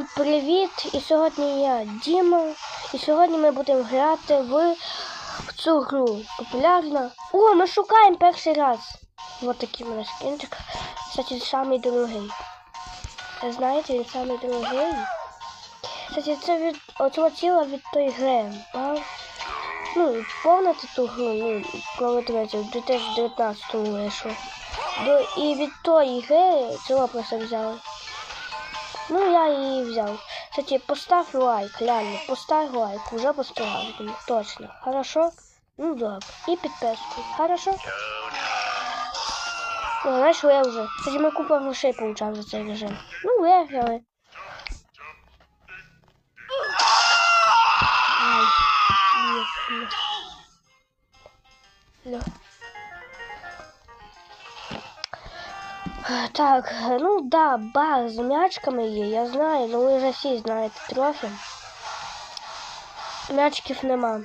Всім привіт! І сьогодні я Діма. І сьогодні ми будемо грати в, цю гру. Популярна. О, ми шукаємо перший раз. Ось такий у мене скінчик. Кстати, самий дорогий. Знаєте, він самий дорогий. Кстати, це від оцього тіла від той гри. Ну, повнити ту гру, ну, коли третє, в 2019 вийшло. До, і від тої гри цього просто взяли. Ну, я її взяв. Кстати, поставь лайк, реально, поставь лайк, уже поставил, точно. Хорошо? Ну, добре. І підписку. Хорошо? О, знаєш, я вже. Кстати, ми купа грошей получав за цей режим. Ну, виграли. Ай, ні, ні. Так, ну да, бар з м'ячками є, я знаю, ну ви вже всі знаєте трохи. М'ячків нема.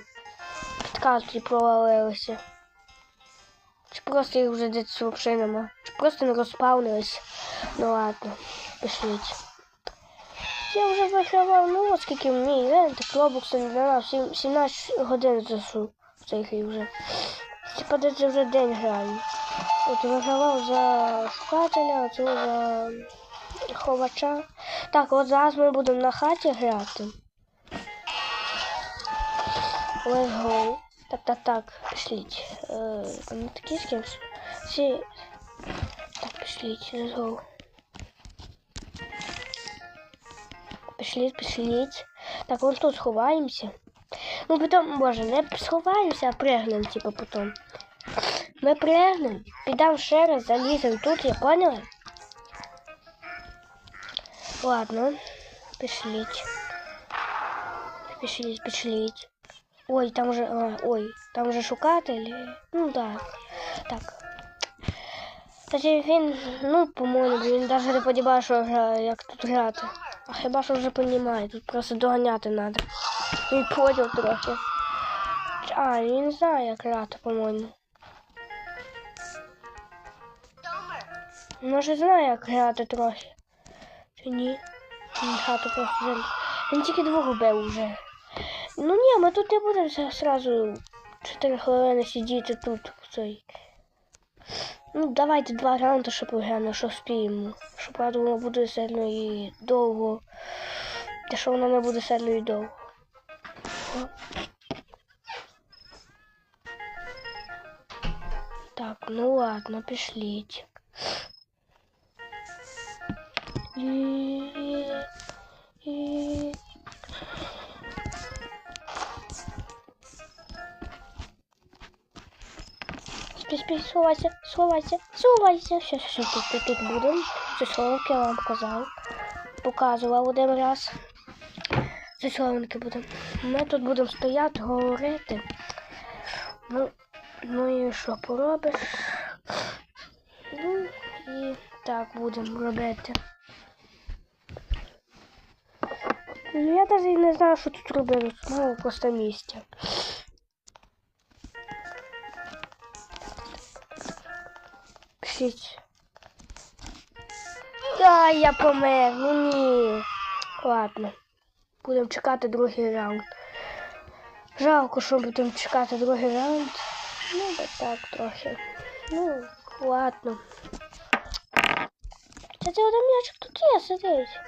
Підказки провалилися. Чи просто їх вже десь взагалі нема. Чи просто не розпавнились. Ну ладно, пішліть. Я вже вигравав, ну от скільки мені івент, клобукси не дала, 17 годин засу в цей вже. Типа десь вже день граю. От вигравав за шукателя, цього за ховача. Так, от зараз ми будемо на хаті грати. Let's go. Так, так, так, пішліть. Е, там такі з кимсь. Всі... Так, пішліть, let's go. Пішліть, пішліть. Так, вон тут сховаємося. Ну, потім, боже, не сховаємося, а пригнемо, типу, потім. Ми пригнемо, підемо ще раз, заліземо тут, я поняла? Ладно, пішліть. Пішліть, пішліть. Ой, там же, а, ой, там же шукатель. Ну так, так. Кстати, він, ну, по-моєму, він навіть не подібає, що як тут грати. А хіба що вже розуміє, тут просто доганяти треба. Він поняв трохи. А, він знає, як грати, по-моєму. Може знає, як грати трохи. Чи ні? Він хату просто заліз. Він тільки двох вбив вже. Ну ні, ми тут не будемо сразу 4 хвилини сидіти тут цей. Ну, давайте два раунди, щоб виграно, що вспіємо. Щоб правда воно буде сильно і довго. Та що воно не буде сильно і довго. Так, ну ладно, пішліть. І... І... Спи, спи, сховайся, сховайся, сховайся. Все, все, тут, тут, тут будемо. Це я вам показав. Показував один раз. Це будемо. Ми тут будемо стояти, говорити. Ну, ну і що поробиш? Ну і так будемо робити. Ну, я навіть не знаю, що тут робити. Мало просто місця. Пишіть. Та я помер, ну ні. Ладно. Будемо чекати другий раунд. Жалко, що будемо чекати другий раунд. Ну, да так трохи. Ну, ладно. Кстати, один м'ячик тут є, сидить.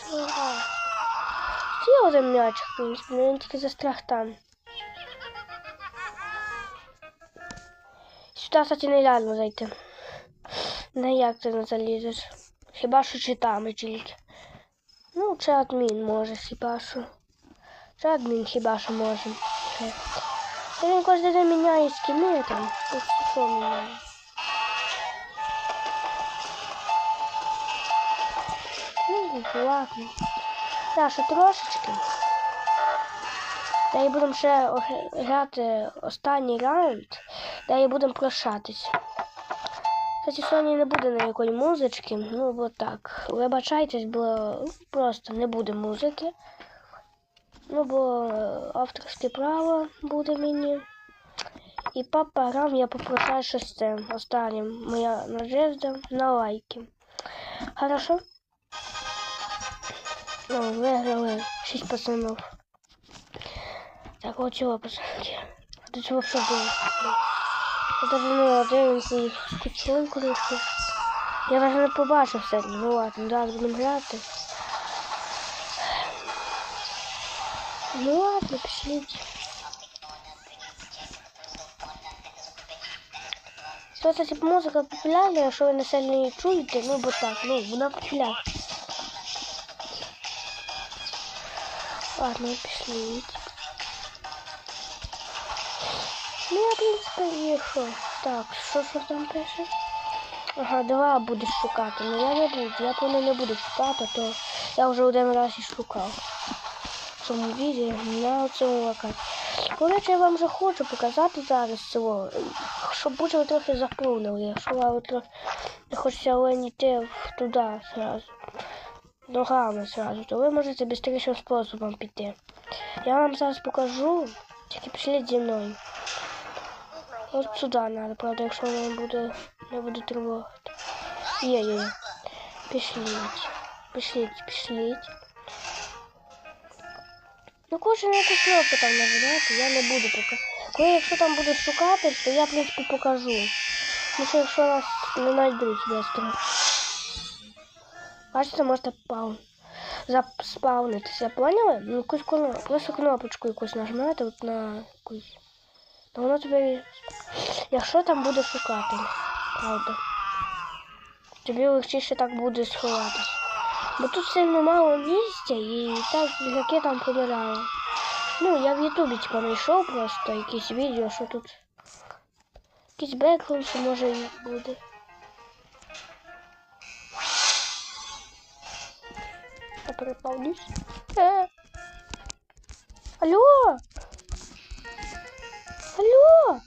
Чого? Є один м'ячик, в принципі, але він тільки за страх там. Сюди, кстати, не реально зайти. На як ти не залізеш? Хіба що чи там тільки. Ну, чи адмін може, хіба що. Чи адмін хіба що може. Та Він кожен день міняє скіни там. Ось що міняє. Ну, ладно. Ще трошечки. Та і будемо ще грати останній раунд, та і будемо прощатись. Кстати, сьогодні не буде ніякої музички, ну бо так. Вибачайтесь, бо просто не буде музики. Ну, бо е, авторське право буде мені. І папа грам я попрощаю ще з цим останнім. Моя надежда на лайки. Хорошо? Ну, виграли 6 пацанов. Так, от чого, пацанки. До чого все було? Я даже не дивимося їх кришки. Я навіть не побачив все. Ну ладно, зараз будемо грати. Ну ладно, пішліть. Це, кстати, музика популярна, якщо ви не сильно її чуєте, ну бо так, ну, вона популярна. Ладно, пішліть. Ну, я, в принципі. Так, що що там пише? Ага, два будеш шукати. Ну я не буду, я повинен не буду шукати, то я вже один раз і шукав. В цьому відео на цьому локації. Коротше, я вам вже хочу показати зараз цього, щоб буде ви трохи заповнили, якщо вам трохи хочеться лень йти в- туди зразу. Ногами зразу, то ви можете бистрішим способом піти. Я вам зараз покажу, тільки пішліть зі мною. От сюди треба, правда, якщо не буде, не буде тривогати. Є, є, є. Пішліть. Пішліть, пішліть. Ну, кожен якусь кнопку там нажимати, я не буду поки. Коли якщо там буде шукати, то я, в принципі, покажу. Ну, що якщо нас не знайдуть швидко. Бачите, можете паун. Заспавнитися, поняли? Ну, якусь кно... просто кнопочку якусь нажмете, от на якусь. То воно тобі. Якщо там буде шукати, правда. Тобі легчіше так буде сховатися. Бо тут сильно мало місця і так яке там помирали. Ну, я в Ютубі типа знайшов просто якісь відео, що тут якийсь бекграунд, що може і буде. Я переповнюсь. Е. Алло! Алло!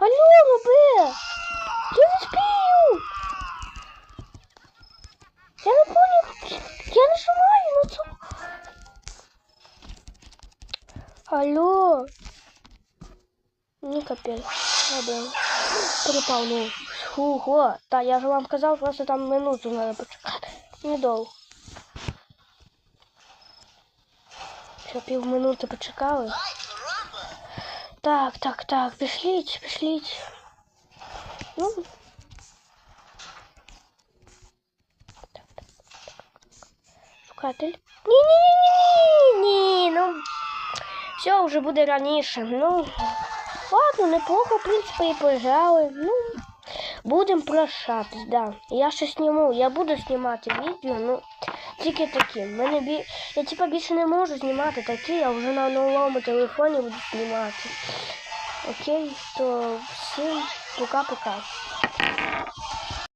Алло, Робе! Я не спію! Я не понял. Я нажимаю на цю. Алло. Ні, капець. Ладно. Перепав, ну. Фуго. Та я ж вам казав, просто там минуту треба почекати. Недовго. Що півминути почекали? Так, так, так, пішліть, пішліть. Ну. Так, так, так. Шукатель. Ні-ні-ні-ні-ні, ну. Все вже буде раніше. Ну, ладно, неплохо, в принципі, і пограли. Ну, будемо прощатись, да. Я ще сніму, я буду знімати відео, ну, тільки такі. Мене бі... Я типа більше не можу знімати такі, я вже на новому телефоні буду знімати. Окей, то всім пока-пока.